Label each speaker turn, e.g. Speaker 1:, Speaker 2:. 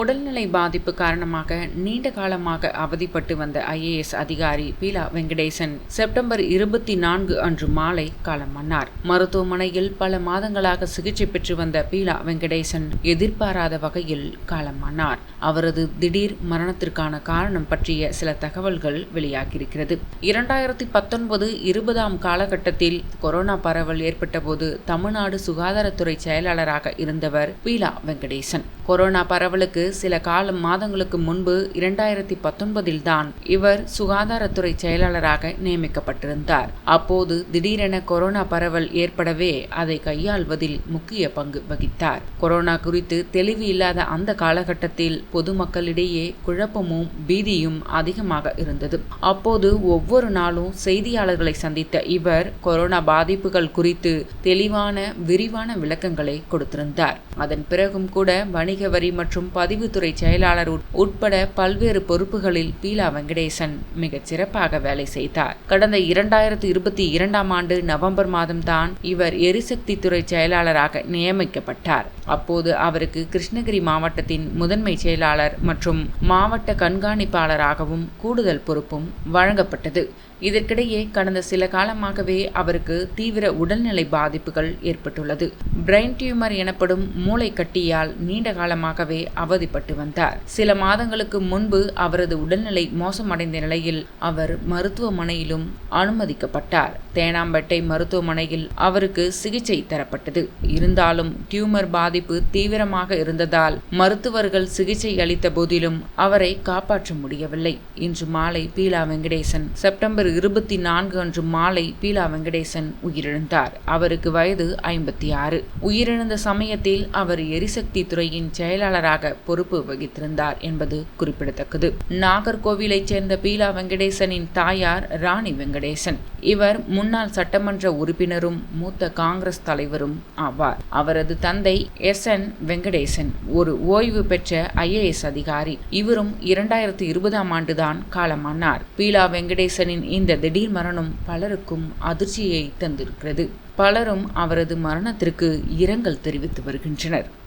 Speaker 1: உடல்நிலை பாதிப்பு காரணமாக நீண்ட காலமாக அவதிப்பட்டு வந்த ஐஏஎஸ் அதிகாரி பீலா வெங்கடேசன் செப்டம்பர் இருபத்தி நான்கு அன்று மாலை காலமானார் மருத்துவமனையில் பல மாதங்களாக சிகிச்சை பெற்று வந்த பீலா வெங்கடேசன் எதிர்பாராத வகையில் காலமானார் அவரது திடீர் மரணத்திற்கான காரணம் பற்றிய சில தகவல்கள் வெளியாகியிருக்கிறது. இரண்டாயிரத்தி பத்தொன்பது இருபதாம் காலகட்டத்தில் கொரோனா பரவல் ஏற்பட்டபோது தமிழ்நாடு சுகாதாரத்துறை செயலாளராக இருந்தவர் பீலா வெங்கடேசன். கொரோனா பரவலுக்கு சில காலம் மாதங்களுக்கு முன்பு இரண்டாயிரத்தி பத்தொன்பதில் தான் இவர் சுகாதாரத்துறை செயலாளராக நியமிக்கப்பட்டிருந்தார். அப்போது திடீரென கொரோனா பரவல் ஏற்படவே அதை கையாள்வதில் முக்கிய பங்கு வகித்தார். கொரோனா குறித்து தெளிவு இல்லாத அந்த காலகட்டத்தில் பொதுமக்களிடையே குழப்பமும் பீதியும் அதிகமாக இருந்தது. அப்போது ஒவ்வொரு நாளும் செய்தியாளர்களை சந்தித்த இவர் கொரோனா பாதிப்புகள் குறித்து தெளிவான விரிவான விளக்கங்களை கொடுத்திருந்தார். அதன் பிறகும் கூட வணிக வரி மற்றும் பதிவுத்துறை செயலாளர் உட்பட பல்வேறு பொறுப்புகளில் பீலா வெங்கடேசன் மிகச் சிறப்பாக வேலை செய்தார். கடந்த இரண்டாயிரத்து இருபத்தி இரண்டாம் ஆண்டு நவம்பர் மாதம் தான் இவர் எரிசக்தி துறை செயலாளராக நியமிக்கப்பட்டார். அப்போது அவருக்கு கிருஷ்ணகிரி மாவட்டத்தின் முதன்மை செயலாளர் மற்றும் மாவட்ட கண்காணிப்பாளராகவும் கூடுதல் பொறுப்பும் வழங்கப்பட்டது. இதற்கிடையே கடந்த சில காலமாகவே அவருக்கு தீவிர உடல்நிலை பாதிப்புகள் ஏற்பட்டுள்ளது. பிரெயின் டியூமர் எனப்படும் மூளை கட்டியால் நீண்ட காலமாகவே அவதிப்பட்டு வந்தார். சில மாதங்களுக்கு முன்பு அவரது உடல்நிலை மோசமடைந்த நிலையில் அவர் மருத்துவமனையிலும் அனுமதிக்கப்பட்டார். தேனாம்பேட்டை மருத்துவமனையில் அவருக்கு சிகிச்சை தரப்பட்டது. இருந்தாலும் டியூமர் பாதிப்பு தீவிரமாக இருந்ததால் மருத்துவர்கள் சிகிச்சை அளித்த போதிலும் அவரை காப்பாற்ற முடியவில்லை. இன்று மாலை பீலா வெங்கடேசன் செப்டம்பர் இருபத்தி நான்கு அன்று மாலை பீலா வெங்கடேசன் உயிரிழந்தார். அவருக்கு வயது ஐம்பத்தி ஆறு. உயிரிழந்த சமயத்தில் அவர் எரிசக்தி துறையின் செயலாளராக பொறுப்பு வகித்திருந்தார் என்பது குறிப்பிடத்தக்கது. நாகர்கோவிலைச் சேர்ந்த பீலா வெங்கடேசனின் தாயார் ராணி வெங்கடேசன். இவர் முன்னாள் சட்டமன்ற உறுப்பினரும் மூத்த காங்கிரஸ் தலைவரும் ஆவார். அவரது தந்தை எஸ். என். வெங்கடேசன் ஒரு ஓய்வு பெற்ற ஐஏஎஸ் அதிகாரி. இவரும் இரண்டாயிரத்தி இருபதாம் ஆண்டுதான் காலமானார். பீலா வெங்கடேசனின் இந்த திடீர் மரணம் பலருக்கும் அதிர்ச்சியை தந்திருக்கிறது. பலரும் அவரது மரணத்திற்கு இரங்கல் தெரிவித்து வருகின்றனர்.